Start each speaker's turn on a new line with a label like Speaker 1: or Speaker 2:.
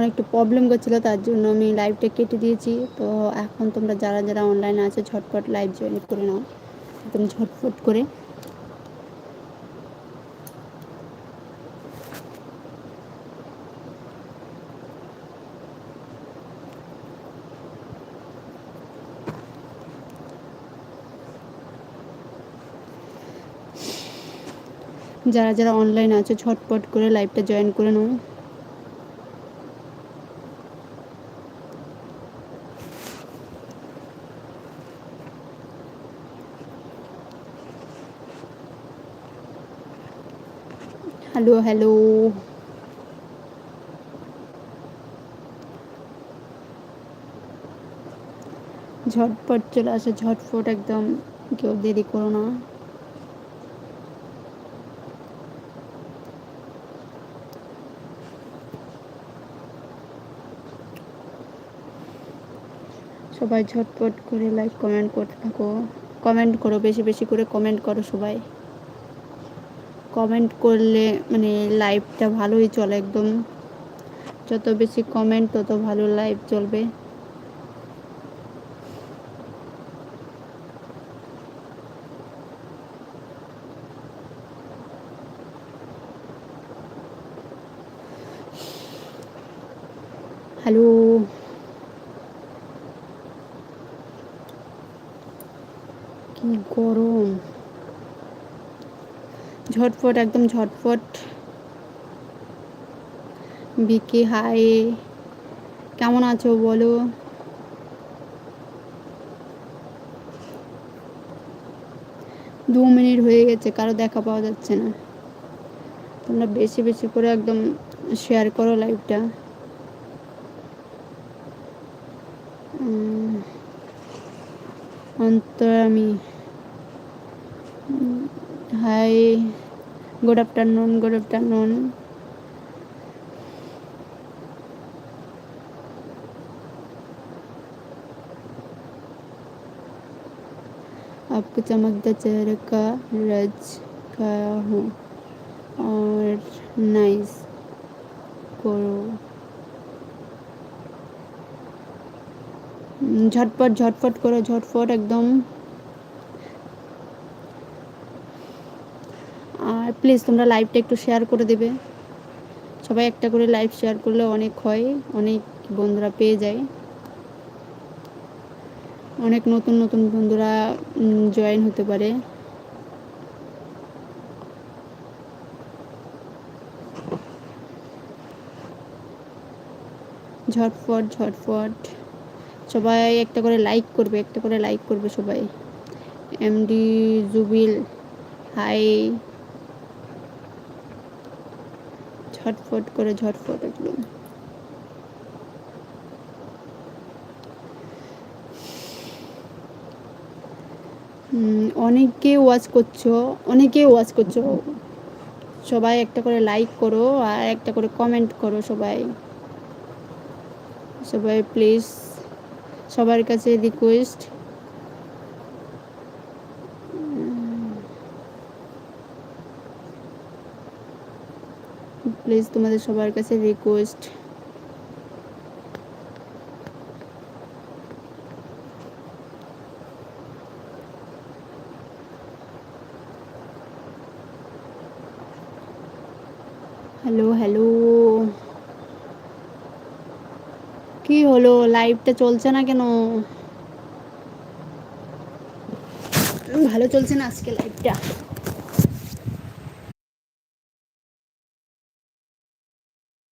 Speaker 1: তখন একটু প্রবলেম করছিল তার জন্য আমি লাইভটা কেটে দিয়েছি। তো এখন তোমরা যারা যারা অনলাইনে আছে, ঝটপট লাইভ জয়েন করে নাও। একদম ঝটফট করে। যারা যারা অনলাইন আছে, ঝটপট করে লাইভটা জয়েন করে নাও। হ্যালো হ্যালো ঝটপট চলে আসে ঝটফট একদম কেউ দেরি করো না। সবাই ঝটপট করে লাইক কমেন্ট করতে থাকো। কমেন্ট করো, বেশি বেশি করে কমেন্ট করো সবাই। কমেন্ট করলে মানে লাইভটা ভালোই চলে একদম। যত বেশি কমেন্ট তত ভালো লাইভ চলবে। হ্যালো কি গরম। ঝটফট একদম ঝটফট বিকি, হাই। কেমন আছো বলো? দু মিনিট হয়ে গেছে, কারও দেখা পাওয়া যাচ্ছে না। তোমরা বেশি বেশি করে একদম শেয়ার করো লাইভটা অন্তরামি। hi good afternoon good afternoon आपको चमकदा चेहरे का रज खाया हूँ और नाइस करो ঝটপট ঝটপট করো ঝটপট একদম আর প্লিজ তোমরা লাইভটা একটু শেয়ার করে দেবে। সবাই একটা করে লাইভ শেয়ার করলে অনেক হয়, অনেক বন্ধুরা পেয়ে যায়। অনেক নতুন নতুন বন্ধুরা জয়েন হতে পারে। ঝটফট ঝটফট। সবাই একটা করে লাইক করবে, একটা করে লাইক করবে সবাই। এমডি জুবিল হাই ঝটফট করে ঝটফট একদম। অনেকে ওয়াচ করছ অনেকে ওয়াচ করছ। সবাই একটা করে লাইক করো আর একটা করে কমেন্ট করো সবাই। সবাই প্লিজ সবার কাছে রিকোয়েস্ট প্লিজ তোমাদের সবার কাছে রিকোয়েস্ট হ্যালো হ্যালো কি হলো? লাইভটা চলছে না কেন? ভালো চলছে না আজকে লাইভটা